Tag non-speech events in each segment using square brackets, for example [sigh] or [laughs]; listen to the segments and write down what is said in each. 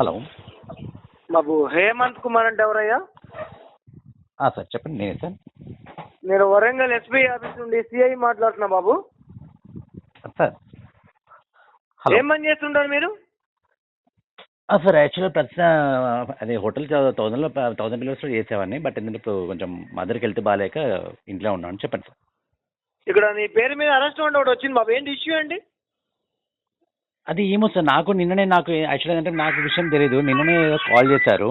Hello. బాబు హేమంత్ కుమార్ అంటే ఎవరయ్యా? Sir చెప్పండి నేనే సార్. నేను వరంగల్ ఎస్బీ ఆఫీస్ నుండి సిఐ మాట్లాడుతున్నా బాబు. సార్. ఏం పని చేస్తుంటారు మీరు? సార్ యాక్చువల్గా ప్రతి అదే హోటల్ థౌసండ్లో థౌసండ్ పిల్లర్స్లో చేసేవాడిని. బట్ ఎందుకంటే ఇప్పుడు కొంచెం మదర్కి వెళ్తే బాగాలేక ఇంట్లో ఉన్నాను. చెప్పండి సార్. ఇక్కడ నీ పేరు మీద అరెస్ట్ వారెంట్ ఒకటి వచ్చింది బాబు. ఏంటి ఇష్యూ అండి అది ఏమో సార్ నాకు నిన్ననే నాకు యాక్చువల్గా అంటే నాకు విషయం తెలియదు నిన్ననే కాల్ చేశారు.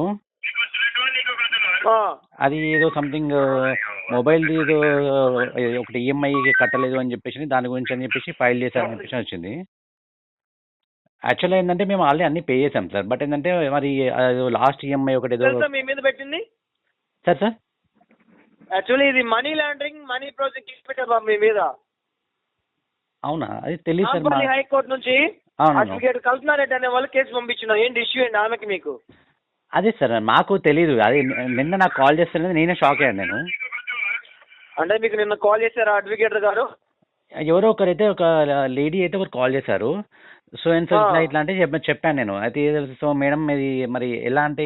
అది ఏదో సంథింగ్ మొబైల్ ఏదో ఒకటి ఈఎంఐ కట్టలేదు అని చెప్పేసి దాని గురించి అని చెప్పేసి ఫైల్ చేశారని చెప్పేసి వచ్చింది. యాక్చువల్గా ఏంటంటే మేము ఆల్రెడీ అన్ని పే చేసాం సార్. బట్ ఏంటంటే మరి లాస్ట్ ఈఎంఐ ఒకటి ఏదో తెలుసా మీ మీద పెట్టింది? Sir sir? యాక్చువల్లీ ఇది మనీ లాండరింగ్ మనీ ప్రాజెక్ట్ పెట్టారు మీ మీద. అవునా? అది తెలియదు సార్ హైకోర్టు నుంచి అడ్వకేట్ కల్పనారెడ్డి అనే వాళ్ళు కేసు పంపించిన ఏంటి ఇష్యూ ఏంటి ఆమెకి మీకు? అదే సార్ మాకు తెలియదు అది నిన్న నాకు కాల్ చేస్తున్నది నేనే షాక్ అయ్యాను నేను. అంటే మీకు నిన్న కాల్ చేశారా అడ్వకేట్ గారు? ఎవరో ఒకరైతే ఒక లేడీ అయితే ఒకరు కాల్ చేశారు. So and so. ఇట్లా ఇట్లా అంటే చెప్ప చెప్పాను నేను. అయితే సో మేడం ఇది మరి ఎలా అంటే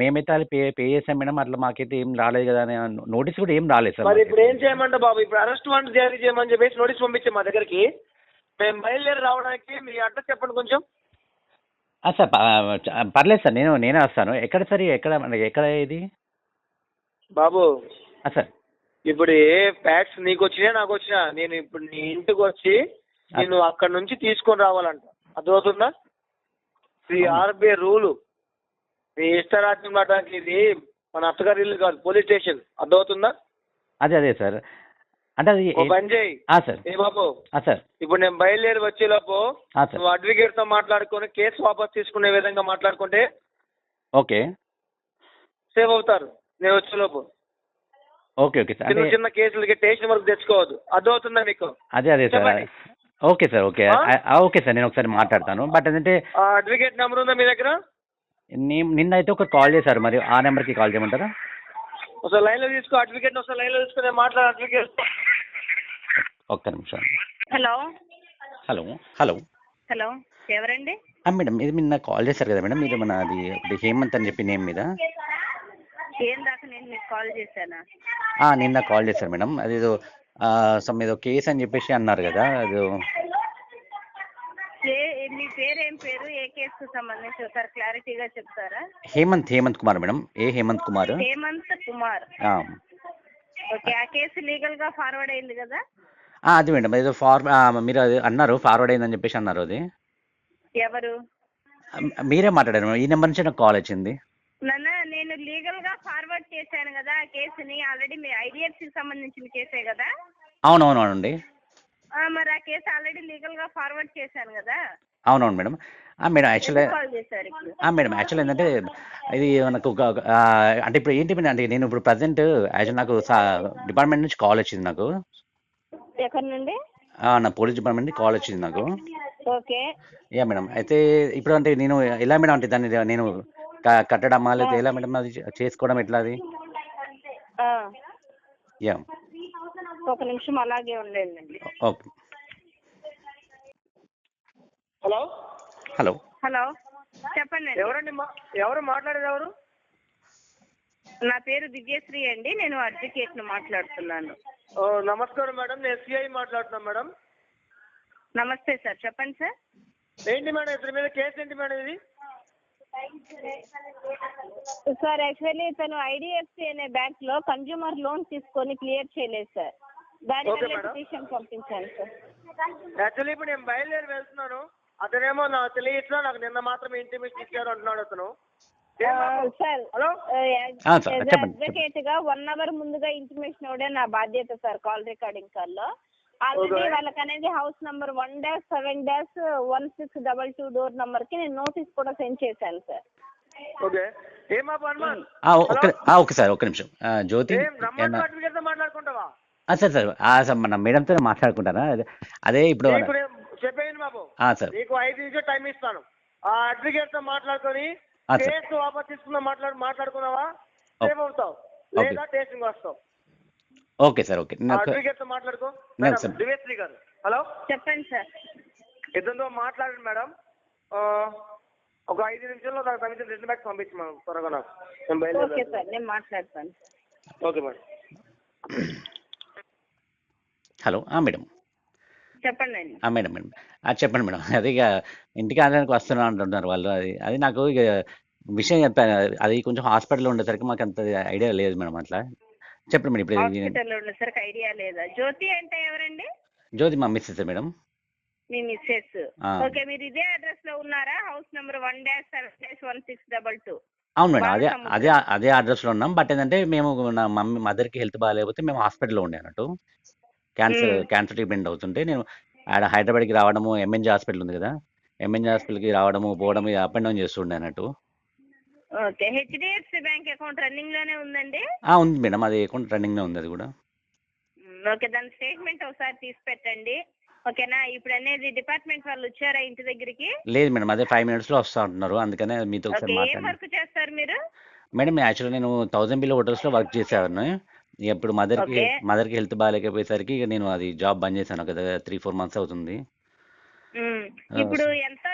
మేమైతే అది పే పే చేసాం మేడం అట్లా మాకైతే ఏం రాలేదు కదా అని నోటీస్ కూడా ఏం రాలేదు సార్ మరి ఇప్పుడు ఏం. చేయమంటే బాబు? ఇప్పుడు అరెస్ట్ వారెంట్ జారీ చేయమని చెప్పేసి నోటీస్ పంపించాం మా దగ్గరికి. మేము బయలుదేరి రావడానికి మీ అడ్రస్ చెప్పండి కొంచెం. సార్ పర్లేదు సార్ నేను నేనే వస్తాను. ఎక్కడ సార్? ఎక్కడ ఎక్కడ ఇది? బాబు. సార్. ఇప్పుడు ఏ ఫ్యాక్ట్స్ నీకు వచ్చినా నాకు వచ్చినా నేను ఇప్పుడు నీ ఇంటికి వచ్చి నేను అక్కడ నుంచి తీసుకొని రావాలంట. అర్థమవుతుందా? అవును. RBI rule. నీ ఇష్టరాజ్యం రావడానికి ఇది మన అత్తగారి ఇల్లు కాదు పోలీస్ స్టేషన్. అర్థమవుతుందా? అదే అదే సార్. అంటే అది పని చేయి. సార్. ఏ బాబు? సార్. ఇప్పుడు నేను బయలుదేరి వచ్చేలోపు నువ్వు అడ్వకేట్తో మాట్లాడుకొని కేసు వాపస్ తీసుకునే విధంగా మాట్లాడుకుంటే ఓకే. సేవ్ అవుతారు. నేను వచ్చేలోపు. Okay okay sir. చిన్న చిన్న కేసులకి స్టేషన్ వరకు తెచ్చుకోవద్దు. అర్థమవుతుందా మీకు? అదే అదే sir. Okay sir okay. Okay sir. నేను ఒకసారి మాట్లాడతాను. బట్ ఏంటంటే అడ్వకేట్ నెంబర్ ఉందా మీ దగ్గర? నిన్న అయితే ఒక కాల్ చేశారు మరి. ఆ నెంబర్కి కాల్ చేయమంటారా? ఒకసారి లైన్లో తీసుకో అడ్వకేట్ ఒకసారి లైన్లో తీసుకుని మాట్లాడు అడ్వకేట్. ఒక్క నిమిషం. హలో. Hello hello. హలో ఎవరండి? మేడం ఇది నిన్న కాల్ చేశారు కదా మేడం మీరు మన అది ఒకటి హేమంత్ అని చెప్పి నేమ్ మీద? ఏం దాకా నేను మీకు కాల్ చేశానా? ఆ, నిన్న కాల్ చేశారు మేడం. అదేదో సమ్ ఏదో కేసు అని చెప్పేసి అన్నారు కదా అదో మీ పేరు ఏం పేరు? ఏ కేసుకు సంబంధించి ఒకసారి క్లారిటీగా చెప్తారా? హేమంత్ హేమంత్ కుమార్ మేడం. ఏ హేమంత్ కుమార్? హేమంత్ కుమార్. ఓకే ఆ కేసు లీగల్గా ఫార్వర్డ్ అయింది కదా? ఆ, అది మేడం. ఏదో ఫార్ మీరు అన్నారు ఫార్వర్డ్ అయిందని చెప్పేసి అన్నారు అది. ఎవరు? మీరే మాట్లాడారు. ఈ నెంబర్ నుంచి నాకు కాల్ వచ్చింది. నన్ను నేను లీగల్గా ఫార్వర్డ్ చేశాను కదా ఆ కేసుని. ఆల్రెడీ మీ ఐడిఎఫ్సికి సంబంధించిన కేసే కదా? అవునవును అవునండి. ఆ, మరి ఆ కేసు ఆల్రెడీ లీగల్గా ఫార్వర్డ్ చేశాను కదా? అవునవును మేడం. మేడం ఆ, మేడం యాక్చువల్ ఏంటంటే ఇది మనకు అంటే ఇప్పుడు ఏంటి మేడం అంటే నేను ఇప్పుడు ప్రజెంట్ యాక్చువల్ నాకు డిపార్ట్మెంట్ నుంచి కాల్ వచ్చింది నాకు. ఎక్కడి నుండి? నా పోలీస్ డిపార్ట్మెంట్ నుంచి కాల్ వచ్చింది నాకు. ఓకే. Yeah madam. అయితే ఇప్పుడు అంటే నేను ఎలా మేడం అంటే దాన్ని నేను కట్టడమా లేదా ఎలా మేడం అది చేసుకోవడం ఎట్లా అది? యా. ఒక నిమిషం అలాగే ఉండండి. ఓకే. హలో? హలో. హలో. చెప్పండి. ఎవరండి ఎవరు మాట్లాడేది ఎవరు? నా పేరు దివ్యశ్రీ అండి. నేను అడ్వకేట్ను మాట్లాడుతున్నాను. ఓ, నమస్కారం మేడం. నేను సిఐ మాట్లాడుతున్నా మేడం. నమస్తే సార్. చెప్పండి సార్. ఏంటి మేడం ఇతని మీద కేసు ఏంటి మేడం ఇది? సార్ యాక్చువల్లీ తను ఐడిఎఫ్సి అనే బ్యాంక్లో కన్జ్యూమర్ లోన్ తీసుకొని క్లియర్ చేయలేదు సార్. దాని. పిటిషన్ పంపించాను సార్. యాక్చువల్లీ ఇప్పుడు నేను బయలుదేరి వెళ్తున్నాను. అతనేమో నాకు తెలియట్లా నాకు నిన్న మాత్రమే ఇంటిమేషన్ ఇచ్చారు అంటున్నాడు అతను. ఏం? Sir hello? ఆ, సార్, చెప్పండి, అడ్వకేట్గా వన్ అవర్ ముందుగా ఇంటిమేషన్ ఇవ్వడే నా బాధ్యత సార్ కాల్ రికార్డింగ్ కాల్లో. ఆల్రెడీ. వాళ్ళకి అనేది house number one dash seven dash one six double two door నంబర్కి నేను నోటీస్ కూడా సెండ్ చేశాను సార్. ఓకే. ఏం బాబు హనుమాన్ ఓకే సార్ ఒక్క నిమిషం. ఆ, జ్యోతి మాట్లాడుకుంటావా? ఆ, సార్ సార్ ఆ, సార్ మన మేడంతో మాట్లాడుకుంటారా? అదే ఇప్పుడు చెప్పేయండి బాబు. ఆ, సార్. నీకు ఐదు నిమిషాలు టైం ఇస్తాను. ఆ అడ్వకేట్తో మాట్లాడుకొని. కేసు వాపస్ తీసుకుందాం మాట్లాడు మాట్లాడుకున్నావా? ఓకే. సేవ్ అవుతావు. లేదా స్టేషన్కి వస్తావు. Okay sir okay. మాట్లాడుకో. దివేశ్రీ గారు. హలో? చెప్పండి సార్. ఇద్దరితో మాట్లాడండి మేడం. ఆ, ఒక ఐదు నిమిషాల్లో నాకు సంబంధించిన రెండు బ్యాగ్స్ పంపించు మేడం త్వరగా నాకు. నేను ఓకే సార్ నేను మాట్లాడతాను. Okay madam. Hello madam. చెప్పండి మేడం మేడం. ఆ, చెప్పండి మేడం. [laughs] అది ఇక ఇంటికి ఆడడానికి వస్తున్నా అంటున్నారు వాళ్ళు. అది అది నాకు ఇక విషయం చెప్పాను. అది కొంచెం హాస్పిటల్లో ఉండేసరికి మాకు అంత ఐడియా లేదు మేడం అట్లా. చెప్పండి మేడం ఇప్పుడు ఐడియా లేదా? జ్యోతి అంటే ఎవరండి? జ్యోతి మా మిస్సెస్ మేడం. మీ మిస్సెస్. ఓకే మీరు ఇదే అడ్రస్లో ఉన్నారా? House number one dash seven dash one six double two. అవును మేడం అదే. అదే అదే అడ్రస్లో ఉన్నాం. బట్ ఏంటంటే మేము నా మమ్మీ మదర్కి హెల్త్ బాగాలేకపోతే మేము హాస్పిటల్లో ఉండే అన్నట్టు. క్యాన్సర్. క్యాన్సర్ ట్రీట్మెంట్ అవుతుంటే నేను ఆడ హైదరాబాద్కి రావడము ఎంఎన్జీ హాస్పిటల్ ఉంది కదా. ఎంఎన్జీ హాస్పిటల్కి రావడము పోవడం అప్ అండ్ డౌన్ చేస్తుండే అన్నట్టు. ఓకే. హెచ్డిఎఫ్సి బ్యాంక్ అకౌంట్ రన్నింగ్లోనే ఉందండి? ఆ, ఉంది మేడం. అది అకౌంట్ రన్నింగ్లో ఉంది అది కూడా. మ్, ఓకే. దాని స్టేట్మెంట్ ఒకసారి తీసి పెట్టండి. ఓకేనా? ఇప్పుడు అనేది డిపార్ట్మెంట్ వాళ్ళు వచ్చారా ఇంటి దగ్గరికి? లేదు మేడం. అదే ఫైవ్ మినిట్స్లో వస్తా అంటున్నారు. అందుకనే మీతో ఓకే. ఒకసారి ఏం మాట్లాడండి వర్క్ చేస్తారు మీరు? మేడం యాక్చువల్లీ నేను థౌజండ్ బిల్ హోటల్స్లో వర్క్ చేసేవాడిని. ఇప్పుడు మదర్కి Okay. మదర్కి హెల్త్ బాగాలేకపోయేసరికి ఇక నేను అది జాబ్ బంద్ చేశాను. కదా త్రీ ఫోర్ మంత్స్ అవుతుంది. మ్, ఇప్పుడు ఎంత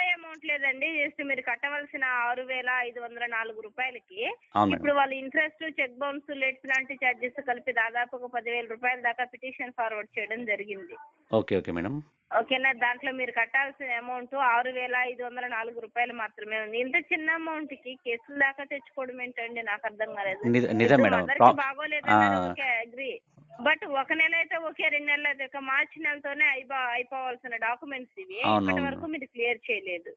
అమౌంట్ లేదండి జస్ట్ మీరు కట్టవలసిన ఆరు వేల ఐదు వందల నాలుగు రూపాయలకి. అవును ఇప్పుడు వాళ్ళు ఇంట్రెస్ట్ చెక్ బౌన్స్ లేట్ లాంటి ఛార్జెస్ కలిపి దాదాపు ఒక పదివేల రూపాయల దాకా పిటిషన్ ఫార్వర్డ్ చేయడం జరిగింది. Okay okay madam. ఓకేనా? దాంట్లో మీరు కట్టాల్సిన అమౌంట్ ఆరు వేల ఐదు వందల నాలుగు రూపాయలు మాత్రమే ఉంది. ఇంత చిన్న అమౌంట్కి కేసుల దాకా తెచ్చుకోవడం ఏంటండి? నాకు అర్థం కాలేదు. నిజ- నిజం ఇప్పుడు మేడం. మదర్కి ప్రా- బాగోలేదన్నారు ఆ. ఓకే అగ్రి బట్ ఒక నెల అయితే ఓకే రెండు నెలలు అయితే ఒక మార్చి నెలతోనే అయిపో అయిపోవాల్సిన డాక్యుమెంట్స్ ఇవి అవును, ఇప్పటి అవును. వరకు మీరు క్లియర్ చేయలేదు.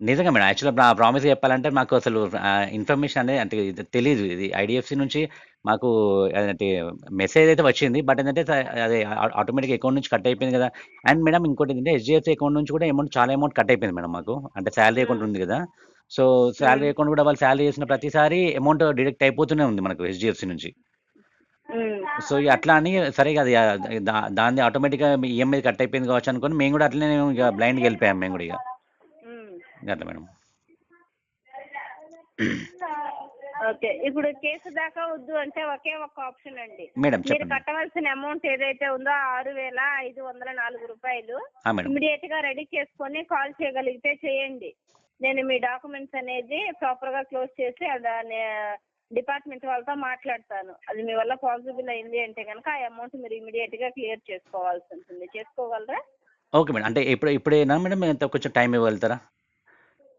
నిజంగా మేడం యాక్చువల్గా నా ప్రామిస్ చెప్పాలంటే మాకు అసలు ఇన్ఫర్మేషన్ అనేది అంటే ఇది తెలియదు ఇది ఐడిఎఫ్సి నుంచి మాకు అంటే మెసేజ్ అయితే వచ్చింది. బట్ ఏంటంటే అదే ఆటోమేటిక్ అకౌంట్ నుంచి కట్ అయిపోయింది కదా. అండ్ మేడం ఇంకోటి ఏంటంటే హెచ్డిఎఫ్సి అకౌంట్ నుంచి కూడా అమౌంట్ చాలా అమౌంట్ కట్ అయిపోయింది మేడం మాకు. అంటే శాలరీ అకౌంట్ ఉంది కదా. సో శాలరీ అకౌంట్ కూడా వాళ్ళు శాలరీ చేసిన ప్రతిసారి అమౌంట్ డిడక్ట్ అయిపోతూనే ఉంది మనకు హెచ్డిఎఫ్సి నుంచి. సో అట్లా అని సరే అది ఆ, దా- దాన్ని ఆటోమేటిక్గా ఈఎంఐ కట్ అయిపోయింది కావచ్చు అనుకొని మేము కూడా అట్లనే ఇక బ్లైండ్కి వెళ్ళిపోయాం మేము కూడా ఇక. అట్లా మేడం. ఓకే ఇప్పుడు కేసు దాకా వద్దు అంటే ఒకే ఒక ఆప్షన్ అండి. మేడం మీరు కట్టవలసిన అమౌంట్ ఏదైతే ఉందో ఆరు వేల ఐదు వందల నాలుగు రూపాయలు ఇమీడియట్గా రెడీ చేసుకొని కాల్ చేయగలిగితే చేయండి. నేను మీ డాక్యుమెంట్స్ అనేది ప్రాపర్గా క్లోజ్ చేసి దాని డిపార్ట్మెంట్ వాళ్ళతో మాట్లాడతాను. అది మీ వల్ల పాసిబుల్ అయింది అంటే కనుక ఆ అమౌంట్ మీరు ఇమీడియట్గా క్లియర్ చేసుకోవాల్సి ఉంటుంది. చేసుకోగలరా? ఓకే మేడం అంటే ఇప్పుడు ఇప్పుడేనా మేడం? కొంచెం టైం ఇవ్వగలుగుతారా?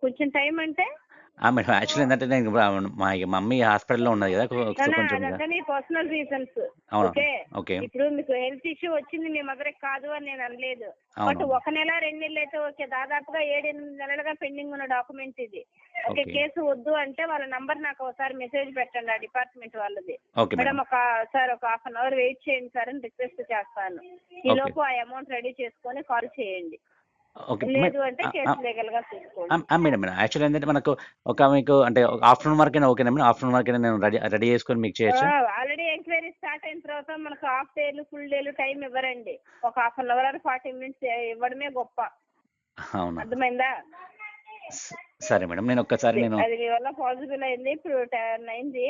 కొంచెం టైం అంటే? మేడం యాక్చువల్లీ ఏంటంటే నేను మా మమ్మీ హాస్పిటల్లో ఉన్నది కదా కొంచెం పర్సనల్ రీజన్స్ ఓకే? ఓకే. ఇప్పుడు మీకు హెల్త్ ఇష్యూ వచ్చింది మీ మదర్ కాదు అని నేను అనలేదు. బట్ ఒక నెల రెండు నెలలు అయితే ఓకే. దాదాపుగా ఏడు ఎనిమిది నెలలుగా పెండింగ్ ఉన్న డాక్యుమెంట్ ఇది. ఓకే. కేసు వద్దు అంటే వాళ్ళ నంబర్ నాకు ఒకసారి మెసేజ్ పెట్టండి ఆ డిపార్ట్మెంట్ వాళ్ళది. మేడం. ఒక సార్ ఒక హాఫ్ అన్ అవర్ వెయిట్ చేయండి సార్ అని రిక్వెస్ట్ చేస్తాను. ఈ. లోపు ఆ అమౌంట్ రెడీ చేసుకొని కాల్ చేయండి. లేదు అంటే కేసు లీగల్గా మేడం మేడం. యాక్చువల్లీ ఏంటంటే మనకు ఒక మీకు అంటే ఆఫ్టర్నూన్ వరకైనా ఓకేనా మేడం? ఆఫ్టర్నూన్ వరకైనా నేను రెడీ రెడీ చేసుకొని మీకు చేయొచ్చా. ఆల్రెడీ ఎంక్వైరీ స్టార్ట్ అయిన తర్వాత మనకు హాఫ్ డేలు ఫుల్ డేలు టైం ఇవ్వరండి. ఒక half an hour forty minutes ఇవ్వడమే గొప్ప. అవునా? అర్థమైందా? సరే మేడం. నేను ఒక్కసారి నేను అది మీ వల్ల పాసిబుల్ అయింది. ఇప్పుడు టెన్ అయింది.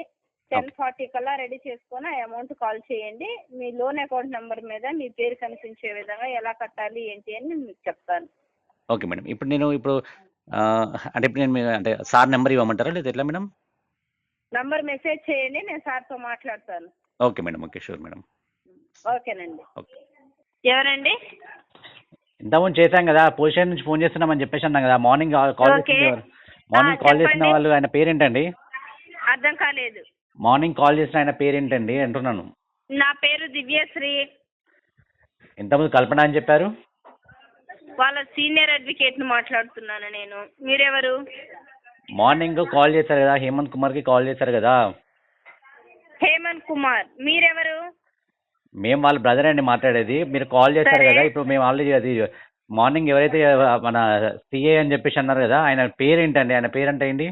టెన్ ఫార్టీ కల్లా రెడీ చేసుకొని ఆ అమౌంట్ కాల్ చేయండి. మీ లోన్ అకౌంట్ నెంబర్ మీద మీ పేరు కనిపించే విధంగా ఎలా కట్టాలి ఏంటి అని నేను మీకు చెప్తాను. Okay madam. ఇప్పుడు నేను ఇప్పుడు అంటే ఇప్పుడు నేను అంటే సార్ నెంబర్ ఇవ్వమంటారా లేదా ఎట్లా మేడం? నంబర్ మెసేజ్ చేయండి నేను సార్తో మాట్లాడతాను. Okay madam. Okay. Sure madam. ఓకేనండి. ఓకే. ఎవరండి? ఇంతకుముందు చేశాం కదా పొజిషన్ నుంచి ఫోన్ చేస్తున్నామని చెప్పేసి అన్నాం కదా మార్నింగ్ కాల్ ఓకే. చేసిన? మార్నింగ్ కాల్ చేసిన. వాళ్ళు ఆయన పేరేంటండి? అర్థం కాలేదు. మార్నింగ్ కాల్ చేసిన ఆయన పేరేంటండి అంటున్నాను. నా పేరు దివ్యశ్రీ. ఇంతకుముందు కల్పన అని చెప్పారు? వాళ్ళ సీనియర్ అడ్వకేట్ని మాట్లాడుతున్నాను నేను. మీరెవరు? మార్నింగ్ కాల్ చేశారు కదా హేమంత్ కుమార్కి కాల్ చేశారు కదా. హేమంత్ కుమార్. మీరెవరు? మేము వాళ్ళ బ్రదర్ అండి మాట్లాడేది. మీరు కాల్ చేశారు సరే. కదా ఇప్పుడు మేము ఆల్రెడీ అది మార్నింగ్ ఎవరైతే మన సిఏ అని చెప్పేసి అన్నారు కదా ఆయన పేరేంటండి? ఆయన పేరంటే ఏంటి?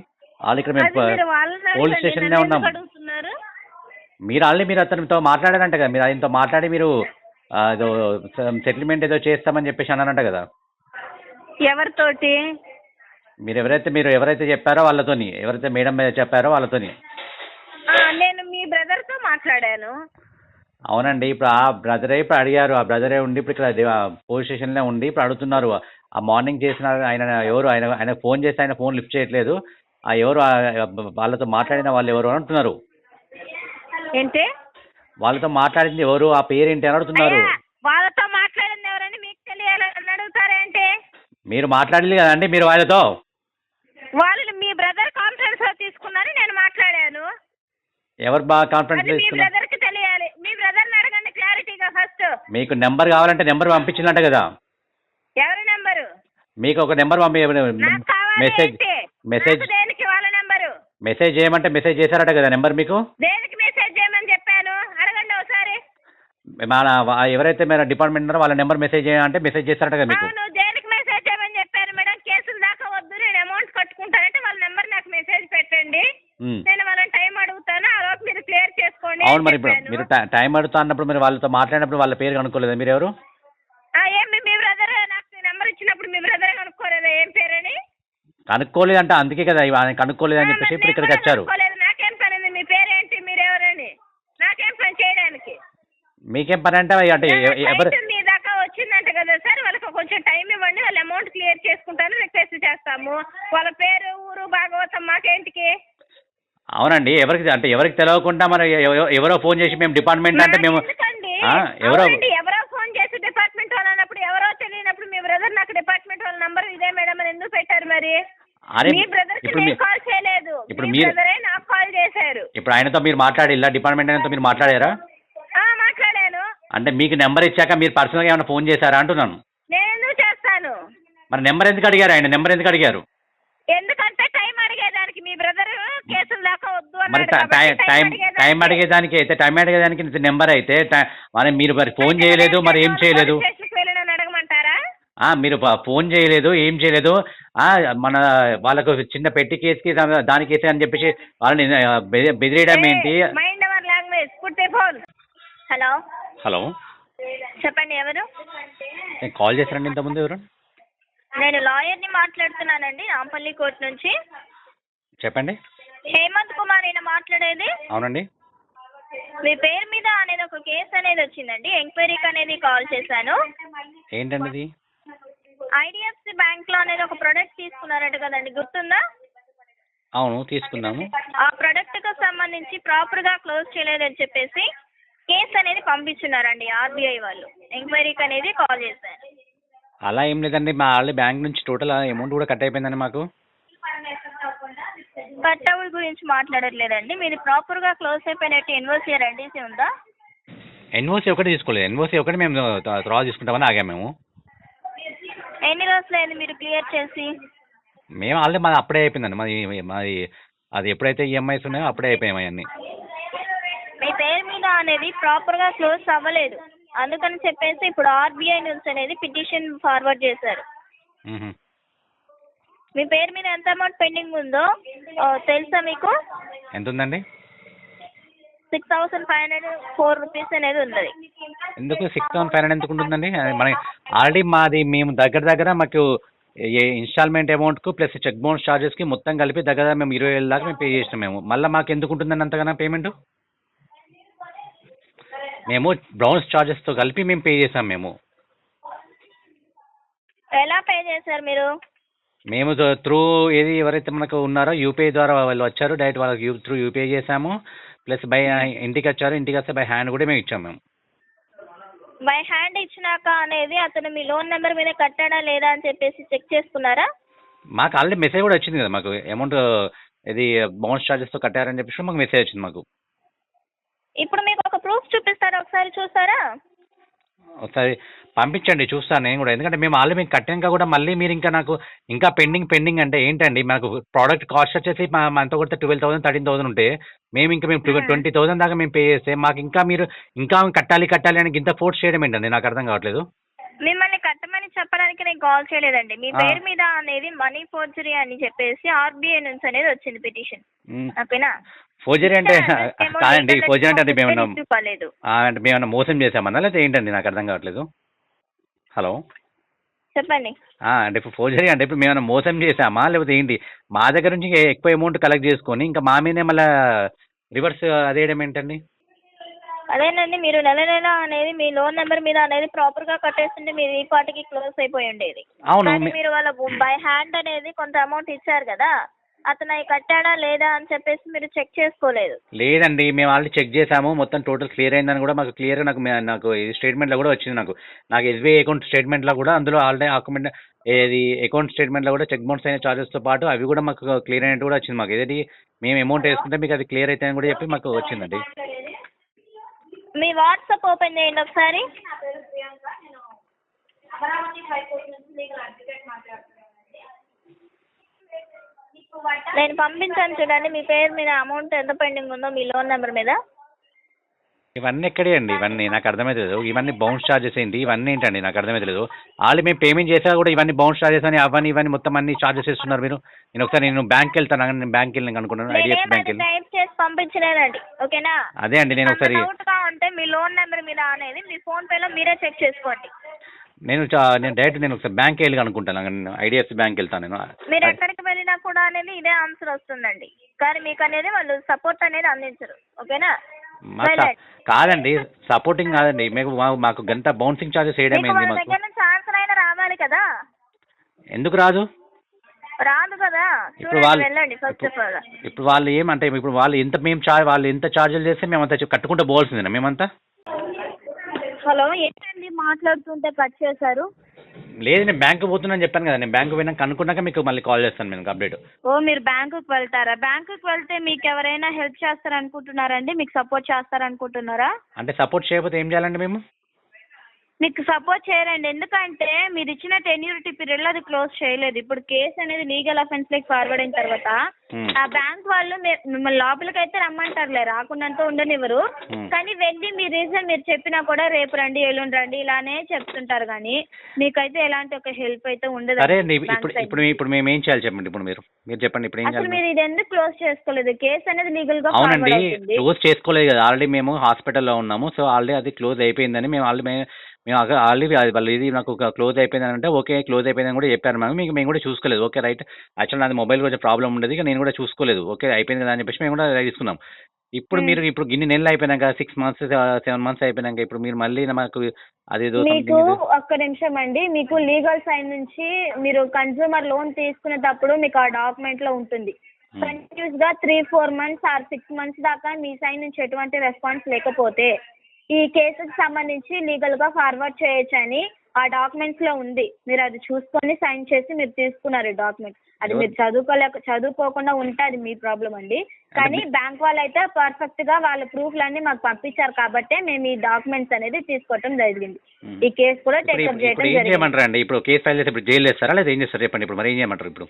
వాళ్ళు ఇక్కడ మేము అది మీరు వాళ్ళని పోలీస్ అడగండి, స్టేషన్లో నన్ను ఉన్నాం. ఎందుకు మీరు ఆల్రెడీ మీరు అతనితో మాట్లాడారంట కదా. మీరు ఆయనతో మాట్లాడి మీరు ఏదో సెటిల్మెంట్ ఏదో చేస్తామని చెప్పేసి అన్నారంట కదా. ఎవరితోటి? మీరు ఎవరైతే మీరు ఎవరైతే చెప్పారో వాళ్ళతోని ఎవరైతే మేడం మీద చెప్పారో వాళ్ళతోని. నేను మీ బ్రదర్తో మాట్లాడాను. అవునండి ఇప్పుడు ఆ బ్రదరే ఇప్పుడు అడిగారు. ఆ బ్రదరే ఉండి ఇప్పుడు ఇక్కడ పోలీస్ స్టేషన్లో ఉండి ఇప్పుడు అడుగుతున్నారు. ఆ మార్నింగ్ చేసిన ఆయన ఎవరు ఆయన ఆయన ఫోన్ చేస్తే ఆయన ఫోన్ లిఫ్ట్ చేయట్లేదు. ఆ ఎవరు వాళ్ళతో మాట్లాడిన వాళ్ళు ఎవరు అంటున్నారు. ఏంటి? వాళ్ళతో మాట్లాడింది ఎవరు? ఆ పేరేంటి అని అడుగుతున్నారు. అయ్యా, వాళ్ళతో మాట్లాడింది ఎవరని మీకు తెలియాలని అడుగుతారేంటి? మీరు మాట్లాడలేదు కదండి మీరు వాళ్ళతో. వాళ్ళు మీ బ్రదర్ కాన్ఫరెన్స్లో తీసుకున్నారు నేను మాట్లాడాను. ఎవరు బాగా కాన్ఫరెన్స్ అది మీ తీసుకున్నారు బ్రదర్కి తెలియాలి. మీ బ్రదర్ని అడగండి క్లారిటీగా ఫస్ట్. మీకు నెంబర్ కావాలంటే నెంబర్ పంపించిందంట కదా. ఎవరి నెంబరు? మీకు ఒక నెంబర్ పంపి నాకు కావాలి మెసేజ్ ఏంటి? మెసేజ్. నాకు దేనికి వాళ్ళ నెంబరు? మెసేజ్ చేయమంటే మెసేజ్ చేశారట కదా నెంబర్ మీకు? దేనికి మెసేజ్ చేయమని చెప్పాను అడగండి ఒకసారి మన ఎవరైతే మీరు డిపార్ట్మెంట్ ఉన్నారో వాళ్ళ నెంబర్ మెసేజ్ చేయాలంటే మెసేజ్ చేస్తారట కదా మీకు. అవును దేనికి మెసేజ్ చేయమని చెప్పాను మేడం? కేసులు దాకా వద్దు నేను అమౌంట్ కట్టుకుంటానంటే వాళ్ళ నెంబర్ నాకు మెసేజ్ పెట్టండి. ఉమ్. నేను వాళ్ళని టైం అడుగుతాను ఆ లోపు మీరు క్లియర్ చేసుకోండి అవును అని మరి ఇప్పుడు చెప్పాను. మీరు టై- టైం అడుగుతా అన్నప్పుడు మీరు వాళ్ళతో మాట్లాడినప్పుడు వాళ్ళ పేరు కనుక్కోలేదా మీరు ఎవరు? ఆ, ఏం మీ- మీ బ్రదర్ నాకు నెంబర్ ఇచ్చినప్పుడు మీ బ్రదర్ కనుక్కోలేదా? ఏం పేరని? కనుక్కోలేదంటే అందుకే కదా ఇవి ఆయన కనుక్కోలేదని చెప్పేసి ఇప్పుడు ఇక్కడికి వచ్చారు కనుక్కోలేదు నాకేం పని ఉంది మీ పేరేంటి మీరెవరని నాకేం పని చేయడానికి మీకేం పని అంటే అంటే ఎవరు మీ దాకా వచ్చిందంట కదా సార్. వాళ్ళకి కొంచెం టైం ఇవ్వండి. వాళ్ళ అమౌంట్ క్లియర్ చేసుకుంటాను రిక్వెస్ట్ చేస్తాము. వాళ్ళ పేరు ఊరు భాగవతం మాకేంటికి అవునండి. ఎవరికి అంటే ఎవరికి తెలియకుండా మరి ఎవ- ఎవరో ఫోన్ చేసి మేము డిపార్ట్మెంట్ అంటే మేము ఎవరో ఎవరో ఫోన్ చేసి డిపార్ట్మెంట్ వాళ్ళు అన్నప్పుడు ఎవరో తెలియనప్పుడు మీ బ్రదర్ నాకు డిపార్ట్మెంట్ వాళ్ళ నంబర్ ఇదే మేడం అని ఎందుకు పెట్టారు మరి? అరే మీ బ్రదర్కి ఇప్పుడు కాల్ చేయలేదు. ఇప్పుడు మీ మీరు- బ్రదరే నాకు కాల్ చేశారు. ఇప్పుడు ఆయనతో మీరు మాట్లాడిల్లా డిపార్ట్మెంట్ ఆయనతో మీరు మాట్లాడారా? అంటే మీకు నెంబర్ ఇచ్చాక మీరు పర్సనల్గా ఏమైనా ఫోన్ చేశారా అంటున్నాను. నేను చేస్తాను. మరి నెంబర్ ఎందుకు అడిగారు ఆయన? నెంబర్ ఎందుకు అడిగారు? ఎందుకంటే టైం అడిగేదానికి మీ బ్రదర్ కేసులు దాకా వద్దు మరి అన్నాడు టై- కాబట్టి టైం టైం అడిగేదానికి. టైం అడిగేదానికి అయితే టైం అడిగేదానికి నెంబర్ అయితే టై- మరి మీరు మరి ఫోన్ చేయలేదు మరి ఏం చేయలేదు? పోలీస్ స్టేషన్కి వెళ్ళి నన్ను అడగమంటారా? ఆ, మీరు ప- ఫోన్ చేయలేదు ఏం చేయలేదు. ఆ, మన వాళ్ళకు చిన్న పెట్టి కేసుకి దా- దానికి వేసే అని చెప్పేసి వాళ్ళని ఆ, బె- బెదిరియడం ఏంటి? Mind your language put the phone hello hello. చెప్పండి ఎవరు? నేను కాల్ చేశారండి ఇంతకుముందు ఎవరు? నేను లాయర్ని మాట్లాడుతున్నానండి రాంపల్లి కోర్టు నుంచి. చెప్పండి. హేమంత్ కుమార్ ఈయన మాట్లాడేది? అవునండి. మీ పేరు మీద అనేది ఒక కేసు అనేది వచ్చిందండి ఎంక్వైరీకి అనేది కాల్ చేశాను. ఏంటండి ఇది ఐడిఎఫ్సి బ్యాంక్లో అనేది ఒక ప్రొడక్ట్ తీసుకున్నారట కదండి గుర్తుందా? అవును తీసుకుందాము ఆ ప్రొడక్ట్కు సంబంధించి ప్రాపర్గా క్లోజ్ చేయలేదని చెప్పేసి కేసు అనేది పంపించున్నారండి ఆర్బీఐ వాళ్ళు. ఎంక్వైరీకి అనేది కాల్ చేశారు. అలా ఏం లేదండి మా ఆల్రెడీ బ్యాంక్ నుంచి టోటల్ అమౌంట్ కూడా కట్ అయిపోయిందండి మాకు. కట్టవుల గురించి మాట్లాడట్లేదండి. మీరు ప్రాపర్గా క్లోజ్ అయిపోయినట్టు ఎన్ఓసి రెండీసీ ఉందా? ఎన్ఓసి ఒకటి తీసుకోలేదు. ఎన్ఓసి ఒకటి మేము త- తర్వాత తీసుకుంటామని ఆగాము మేము. ఎన్ని రోజులు అయింది మీరు క్లియర్ చేసి? మేము ఆల్రెడీ మాది అప్పుడే అయిపోయిందండి. మాది మాది అది ఎప్పుడైతే ఈఎంఐస్ ఉన్నాయో అప్పుడే అయిపోయాయి అన్నీ. మీ పేరు మీద అనేది ప్రాపర్గా క్లోజ్ అవ్వలేదు. అందుకని చెప్పేసి ఇప్పుడు ఆర్బీఐ నుంచి అనేది పిటిషన్ ఫార్వర్డ్ చేశారు. మీ పేరు మీద ఎంత అమౌంట్ పెండింగ్ ఉందో తెలుసా మీకు? ఎంత ఉందండి six thousand five hundred four rupees అనేది ఉన్నది. ఎందుకు? సిక్స్ థౌసండ్ ఫైవ్ హండ్రెడ్ ఎందుకు ఉంటుందండి? మన ఆల్రెడీ మాది మేము దగ్గర దగ్గర మాకు ఇన్స్టాల్మెంట్ అమౌంట్కు ప్లస్ చెక్ బౌన్స్ ఛార్జెస్కి మొత్తం కలిపి దగ్గర దగ్గర మేము ఇరవై వేల దాకా మేము పే చేసినాం మేము. మళ్ళీ మాకు ఎందుకు ఉంటుందండి అంతగానో పేమెంట్ మేము బ్రౌన్స్ ఛార్జెస్తో కలిపి మేము పే చేసాం మేము. ఎలా పే చేశారు మీరు? మేము త్రూ ఏది ఎవరైతే మనకు ఉన్నారో యూపీఐ ద్వారా వాళ్ళు వచ్చారు. డైరెక్ట్ వాళ్ళకి త్రూ యూపీఐ చేసాము ప్లస్ బై ఇంటికి వచ్చారు. ఇంటికి వస్తే బై హ్యాండ్ కూడా మేము ఇచ్చాము మేము. బై హ్యాండ్ ఇచ్చినాక అనేది అతను మీ లోన్ నెంబర్ మీద కట్టాడా లేదా అని చెప్పేసి చెక్ చేసుకున్నారా? మాకు ఆల్రెడీ మెసేజ్ కూడా వచ్చింది కదా మాకు. అమౌంట్ ఇది బౌన్స్ ఛార్జెస్తో కట్టారని చెప్పేసి మాకు మెసేజ్ వచ్చింది మాకు. ఇప్పుడు మీకు ఒక ప్రూఫ్ చూపిస్తారా? ఒకసారి చూస్తారా? ఒకసారి పంపించండి చూస్తాను నేను కూడా. ఎందుకంటే మేము ఆల్రెడీ మీకు కట్టాక కూడా మళ్ళీ మీరు ఇంకా నాకు ఇంకా పెండింగ్ పెండింగ్ అంటే ఏంటండి? మాకు ప్రోడక్ట్ కాస్ట్ వచ్చేసి మా మనతో కొడితే ట్వెల్వ్ థౌసండ్ థర్టీన్ థౌసండ్ ఉంటే మేము ఇంకా మేము ట్వంటీ థౌసండ్ దాకా మేము పే చేస్తే మాకు ఇంకా మీరు ఇంకా కట్టాలి కట్టాలి అని ఇంత ఫోర్స్ చేయడం ఏంటండి? నాకు అర్థం కావట్లేదు. మిమ్మల్ని కట్టమని చెప్పడానికి నేను కాల్ చేయలేదండి. మీ. పేరు మీద అనేది మనీ ఫోర్జరీ అని చెప్పేసి ఆర్బీఐ నుంచి అనేది వచ్చింది పిటిషన్. ఓకేనా? ఫోర్జరీ అంటే [laughs] కాదండి ఫోర్జరీ అంటే అది మేము అంటే మేము మోసం చేసామన్నా లేకపోతే ఏంటండి? నాకు అర్థం కావట్లేదు. హలో? చెప్పండి. అంటే ఇప్పుడు ఫోర్జరీ అంటే ఇప్పుడు మేము మోసం చేసామా లేకపోతే ఏంటి? మా దగ్గర నుంచి ఎక్కువ అమౌంట్ కలెక్ట్ చేసుకొని ఇంకా మా మీదే మళ్ళీ రివర్స్ అదేయడం ఏంటండి? అదేనండి మీరు నెల నెల అనేది మీ లోన్ నెంబర్ మీద అనేది ప్రాపర్గా కట్టేస్తుంటే మీరు ఈ పాటికి క్లోజ్ అయిపోయి ఉండేది. అవును కానీ మీ- మీరు వాళ్ళ బై హ్యాండ్ అనేది కొంత అమౌంట్ ఇచ్చారు కదా అతను అవి కట్టాడా లేదా అని చెప్పేసి మీరు చెక్ చేసుకోలేదు. లేదండి మేము ఆల్రెడీ చెక్ చేసాము మొత్తం టోటల్ క్లియర్ అయిందని కూడా మాకు క్లియర్ నాకు మే- నాకు స్టేట్మెంట్లో కూడా వచ్చింది నాకు. నాకు ఎస్బీఐ అకౌంట్ స్టేట్మెంట్లో కూడా అందులో ఆల్రెడీ అకౌంట్ ఏది అకౌంట్ స్టేట్మెంట్లో కూడా చెక్ బౌన్స్ అయిన చార్జెస్తో పాటు అవి కూడా మాకు క్లియర్ అయినట్టు కూడా వచ్చింది మాకు. ఏది మేము అమౌంట్ వేసుకుంటే మీకు అది క్లియర్ అవుతాయని కూడా చెప్పి మాకు వచ్చిందండి. మీ వాట్సాప్ ఓపెన్ చేయండి ఒకసారి. నేను పంపించాను చూడండి మీ పేరు మీద అమౌంట్ ఎంత పెండింగ్ ఉందో మీ లోన్ నెంబర్ మీద. ఇవన్నీ ఎక్కడే అండి? ఇవన్నీ నాకు అర్థమవుతలేదు ఇవన్నీ బౌన్స్ చార్జెస్ ఏంటి ఇవన్నీ ఏంటండి? నాకు అర్థమవుతలేదు ఆల్రెడీ మేము పేమెంట్ చేసా కూడా ఇవన్నీ బౌన్స్ చార్జెస్ అని అవన్నీ ఇవన్నీ మొత్తం అన్ని చార్జెస్ ఇస్తున్నారు మీరు. నేను ఒకసారి నేను బ్యాంక్కి వెళ్తాను నేను బ్యాంక్కి వెళ్ళి అనుకున్నాను ఐడిఎఫ్సి బ్యాంక్ వెళ్ళి పంపించలేదండి. ఓకేనా? అదే అండి నేను ఒకసారి ఉంటే మీ లోన్ నెంబర్ మీద అనేది మీ ఫోన్ పేలో మీరే చెక్ చేసుకోండి. నేను నేను డైరెక్ట్ నేను ఒకసారి బ్యాంక్కి వెళ్ళి అనుకుంటాను ఐడిఎఫ్సి బ్యాంక్కి వెళ్తాను నేను. మీరు ఎక్కడికి వెళ్ళినా కూడా అనేది ఇదే ఆన్సర్ వస్తుందండి. కానీ మీకు అనేది వాళ్ళు సపోర్ట్ అనేది అందించరు. ఓకేనా? మాకు. కాదండి సపోర్టింగ్ కాదండి. మీకు మాకు గంట బౌన్సింగ్ చార్జెస్ వేయడం మీకు ఏంది అయినా రావాలి కదా? ఎందుకు రాదు? రాదు కదా? ఇప్పుడు వాళ్ళు వెళ్ళండి ఫస్ట్ ఆఫ్ ఆల్ ఇప్పుడు వాళ్ళు ఏమంటే ఇప్పుడు వాళ్ళు ఎంత మేము చార్జ్ వాళ్ళు ఎంత ఛార్జీలు చేస్తే మేమంతా చు- కట్టుకుంటూ పోవాల్సిందేనా మేమంతా? హలో ఏంటండి మాట్లాడుతుంటే కట్ చేశారు? లేదు నేను బ్యాంకు పోతున్నాను చెప్పాను కదా నేను బ్యాంకు పోయినాక కనుక్కున్నాక మీకు మళ్ళీ కాల్ చేస్తాను మీకు అప్డేట్. ఓ మీరు బ్యాంకుకి వెళ్తారా? బ్యాంకుకి వెళ్తే మీకు ఎవరైనా హెల్ప్ చేస్తారనుకుంటున్నారండి? మీకు సపోర్ట్ చేస్తారనుకుంటున్నారా? అంటే సపోర్ట్ చేయకపోతే ఏం చేయాలండి మేము? మీకు సపోర్ట్ చేయరండి. ఎందుకంటే మీరు ఇచ్చిన టెన్యూరిటీ పీరియడ్లో అది క్లోజ్ చేయలేదు. ఇప్పుడు కేసు అనేది లీగల్ అఫెన్స్ లైక్ ఫార్వర్డ్ అయిన తర్వాత. ఆ బ్యాంక్ వాళ్ళు మిమ్మల్ని లోపలికి అయితే రమ్మంటారులే రాకుండా ఉండనివ్వరు. Hmm. కానీ వెళ్ళి మీ రీజన్ మీరు చెప్పినా కూడా రేపు రండి ఎల్లుండి రండి ఇలానే చెప్తుంటారు కానీ మీకైతే ఎలాంటి ఒక హెల్ప్ అయితే ఉండదు సరే అండి bank ఇప్పుడు ఇప్పుడు ఇప్పుడు మేము ఏం చేయాలి చెప్పండి ఇప్పుడు మీరు? మీరు చెప్పండి ఇప్పుడు ఏం అసలు చేయాలి మీరు ఇది ఎందుకు క్లోజ్ చేసుకోలేదు? కేసు అనేది లీగల్గా అవునండి అవుతుంది. క్లోజ్ చేసుకోలేదు కదా ఆల్రెడీ మేము హాస్పిటల్లో ఉన్నాము సో ఆల్రెడీ అది క్లోజ్ అయిపోయిందని మేము ఆల్రెడీ మేము ఆల్రెడీ వాళ్ళు ఇది నాకు క్లోజ్ అయిపోయిందని అంటే ఓకే క్లోజ్ అయిపోయిందని కూడా చెప్పారు మేము మీకు మేము కూడా చూసుకోలేదు. Okay right. యాక్చువల్ నాది మొబైల్ కొంచెం ప్రాబ్లం ఉండేది ఇక నేను కూడా చూసుకోలేదు. ఓకే అయిపోయింది కదా అని చెప్పేసి మేము కూడా తీసుకున్నాం. ఇప్పుడు. మీరు ఇప్పుడు ఇన్ని నెలలు అయిపోయినాక సిక్స్ మంత్స్ సెవెన్ మంత్స్ అయిపోయినాక ఇప్పుడు మీరు మళ్ళీ మాకు అదేదో మీకు ఒక్క నిమిషం అండి. మీకు లీగల్ సైన్ నుంచి మీరు కన్జ్యూమర్ లోన్ తీసుకునేటప్పుడు మీకు ఆ డాక్యుమెంట్లో ఉంటుంది. కంటిన్యూస్గా three four months or six months దాకా మీ సైన్ నుంచి ఎటువంటి రెస్పాన్స్ లేకపోతే ఈ కేసుకు సంబంధించి లీగల్గా ఫార్వర్డ్ చేయొచ్చని ఆ డాక్యుమెంట్స్లో ఉంది. మీరు అది చూసుకొని సైన్ చేసి మీరు తీసుకున్నారు ఈ డాక్యుమెంట్ అది మీరు చదువుకోలేక చదువుకోకుండా ఉంటే అది మీ ప్రాబ్లం అండి. కానీ బ్యాంక్ వాళ్ళు అయితే పర్ఫెక్ట్గా వాళ్ళ ప్రూఫ్లన్నీ మాకు పంపించారు కాబట్టే మేము ఈ డాక్యుమెంట్స్ అనేది తీసుకోవటం జరిగింది. ఈ కేసు కూడా ఇప్పుడు టేకప్ ఇప్పుడు చేయడం ఏం చేయమంటారు అండి ఇప్పుడు కేసు ఫైల్ చేస్తే ఇప్పుడు జైలు వేస్తారా? లేదా ఏం చేస్తారు? చెప్పండి ఇప్పుడు. మరి ఏం చేయమంటారు ఇప్పుడు?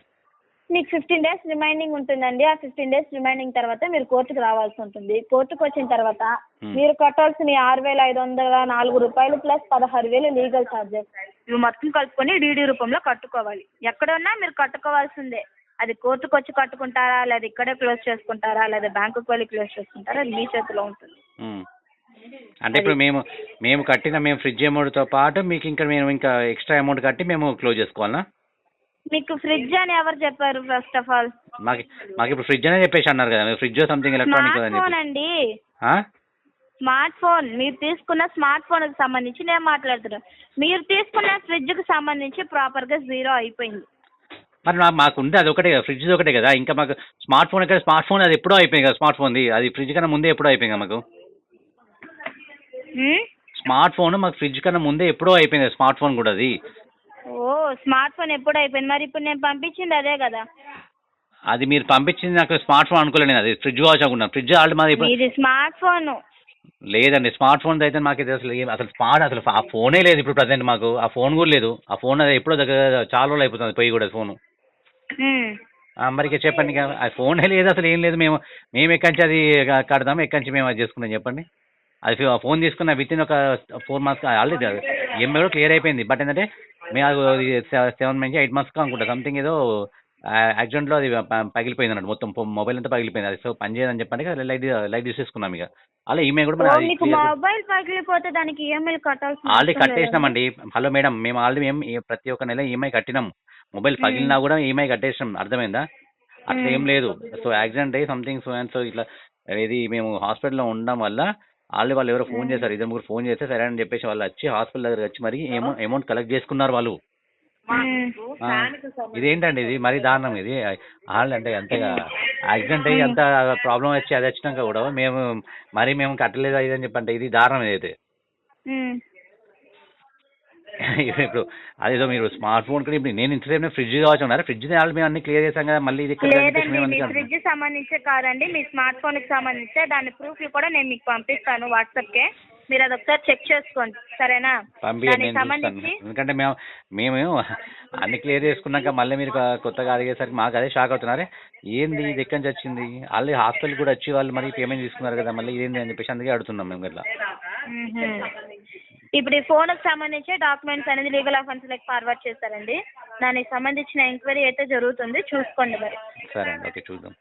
మీకు ఫిఫ్టీన్ డేస్ రిమైనింగ్ ఉంటుందండి. ఆ ఫిఫ్టీన్ డేస్ రిమైనింగ్ తర్వాత మీరు కోర్టుకు రావాల్సి ఉంటుంది. కోర్టుకు వచ్చిన తర్వాత Hmm. మీరు కట్టాల్సిన ఆరు వేల ఐదు వందల నాలుగు రూపాయలు ప్లస్ పదహారు వేలు లీగల్ ఛార్జెస్ ఇవి మొత్తం కలుపుకొని డీడీ రూపంలో కట్టుకోవాలి. ఎక్కడున్నా మీరు కట్టుకోవాల్సిందే. అది కోర్టుకు వచ్చి కట్టుకుంటారా? లేదా ఇక్కడే క్లోజ్ చేసుకుంటారా? లేదా బ్యాంకుకి వెళ్ళి క్లోజ్ చేసుకుంటారా? అది మీ చేతిలో ఉంటుంది. మ్మ్. అంటే ఇప్పుడు మేము మేము కట్టిన మేము ఫ్రిడ్జ్ అమౌంట్తో పాటు మీకు ఇంకా మేము ఇంకా ఎక్స్ట్రా అమౌంట్ కట్టి మేము క్లోజ్ చేసుకోవాలా? మీకు ఫ్రిడ్జ్ అని ఎవరు చెప్పారు ఫస్ట్ ఆఫ్ ఆల్ మాకు మాకు ఇప్పుడు ఫ్రిడ్జ్ అనే చెప్పేసి అన్నారు కదా మీరు ఫ్రిడ్జ్ సంథింగ్ ఎలక్ట్రానిక్ స్మార్ట్ అని ఫోన్ చెప్పి అండి. ఆ? స్మార్ట్ ఫోన్ మీరు తీసుకున్న స్మార్ట్ ఫోన్కి సంబంధించి నేను మాట్లాడుతున్నాను మీరు తీసుకున్న ఫ్రిడ్జ్కి సంబంధించి ప్రాపర్గా జీరో అయిపోయింది. మరి మా- మాకు ఉంది అది ఒకటే కదా ఫ్రిడ్జ్ ఒకటే కదా. ఇంకా మాకు స్మార్ట్ ఫోన్ ఇక్కడ స్మార్ట్ ఫోన్ అది ఎప్పుడో అయిపోయింది కదా స్మార్ట్ ఫోన్ది అది ఫ్రిడ్జ్ కన్నా ముందే ఎప్పుడో అయిపోయింది కదా మాకు? స్మార్ట్ ఫోన్ మాకు ఫ్రిడ్జ్ కన్నా ముందే ఎప్పుడో అయిపోయింది స్మార్ట్ ఫోన్ కూడా అది. స్మార్ట్ ఫోన్ ఎప్పుడు అయిపోయింది? మరి ఇప్పుడు నేను పంపించింది అదే కదా. అది మీరు పంపించింది నాకు స్మార్ట్ ఫోన్ అనుకోలేదు నేను అది ఫ్రిడ్జ్ వాచ్ అనుకున్నాను. ఫ్రిడ్జ్ ఆల్రెడీ మాది ఇప్పుడు ఇది స్మార్ట్ ఫోన్. లేదండి స్మార్ట్ ఫోన్ అయితే మాకు అసలు ఏం అసలు స్మార్ట్ అసలు ఆ ఫోనే లేదు ఇప్పుడు ప్రజెంట్ మాకు. ఆ ఫోన్ కూడా లేదు. ఆ ఫోన్ అది ఎప్పుడో దగ్గర చాలా రోజులు అయిపోతుంది పోయి కూడా ఫోను. ఆ, మరి ఇక చెప్పండి ఆ ఫోనే లేదు అసలు ఏం లేదు. మేము మేము ఎక్కడి నుంచి అది క- కడదాం ఎక్కడి నుంచి మేము అది చేసుకుందాం చెప్పండి. అది ఫోన్ తీసుకున్న విత్ ఇన్ ఒక ఫోర్ మంత్స్ ఆల్రెడీ ఎంఏ కూడా క్లియర్ అయిపోయింది. బట్ ఏంటంటే మేము అది సెవెన్ నుంచి ఎయిట్ మంత్స్ అనుకుంటా. సంథింగ్ ఏదో యాక్సిడెంట్లో అది పగిలిపోయింది అన్నట్టు మొత్తం మొబైల్ అంతా పగిలిపోయింది. అది సో పని చేయదని చెప్పండి ఇక లైట్ లైట్ తీసేసుకున్నాం ఇక. అలా ఈమె కూడా మొబైల్ పగిలిపోతే దానికి ఈఎంఐ కట్టాల్సిన ఆల్రెడీ. కట్టేసినామండి. హలో మేడం మేము ఆల్రెడీ మేము ప్రతి ఒక్క నెల ఈఎంఐ కట్టినాం మొబైల్ పగిలినా కూడా ఈఎంఐ కట్టేసినాం. అర్థమైందా? అట్లా ఏం లేదు. సో యాక్సిడెంట్ అయ్యి సంథింగ్ సో అండ్ సో ఇట్లా ఇది మేము హాస్పిటల్లో ఉండడం వల్ల వాళ్ళు వాళ్ళు ఎవరో ఫోన్. చేశారు ఇద్దరు ముగ్గురు ఫోన్ చేస్తే సరే అని చెప్పేసి వాళ్ళు వచ్చి హాస్పిటల్ దగ్గర వచ్చి మరి అమౌంట్ అమౌంట్ కలెక్ట్ చేసుకున్నారు వాళ్ళు. ఇదేంటండి ఇది? మరీ దారుణం ఇది. వాళ్ళు అంటే అంతగా యాక్సిడెంట్ అయ్యి అంత ప్రాబ్లం వచ్చి అది వచ్చినాక కూడా మేము మరి మేము కట్టలేదు అది అని చెప్పంటే ఇది దారుణం ఇదైతే. ఇప్పుడు అదేదో మీరు స్మార్ట్ ఫోన్ కూడా ఇప్పుడు నేను ఇంతసేపు ఫ్రిడ్జ్ కావచ్చు అన్నారు ఫ్రిడ్జ్ మేము అన్ని క్లియర్ చేసాం కదా మళ్ళీ ఇది లేదండి మీ. ఫ్రిడ్జ్ సంబంధించే కాదండి మీ స్మార్ట్ ఫోన్కి సంబంధించే దాని ప్రూఫ్లు కూడా నేను మీకు పంపిస్తాను వాట్సాప్కే. మీరు అది ఒకసారి చెక్ చేసుకోండి సరేనా? దానికి సంబంధించి ఎందుకంటే మేము మేము అన్ని క్లియర్ చేసుకున్నాక మళ్ళీ మీరు కొ- కొత్తగా అడిగేసరికి మాకు అదే షాక్ అవుతున్నారే. ఏంది ఇది ఎక్కడి నుంచి వచ్చింది? వాళ్ళు హాస్పిటల్ కూడా వచ్చి వాళ్ళు మరి పేమెంట్ తీసుకున్నారు కదా మళ్ళీ ఇదేంది అని చెప్పేసి అందుకే అడుగుతున్నాం మేము ఇట్లా. ఇప్పుడు ఈ ఫోన్కి సంబంధించి డాక్యుమెంట్స్ అనేది లీగల్ అఫెన్స్లకు ఫార్వర్డ్ చేస్తారండి. దానికి సంబంధించిన ఎంక్వైరీ అయితే జరుగుతుంది. చూసుకోండి మరి. సరే అండి. ఓకే చూద్దాం.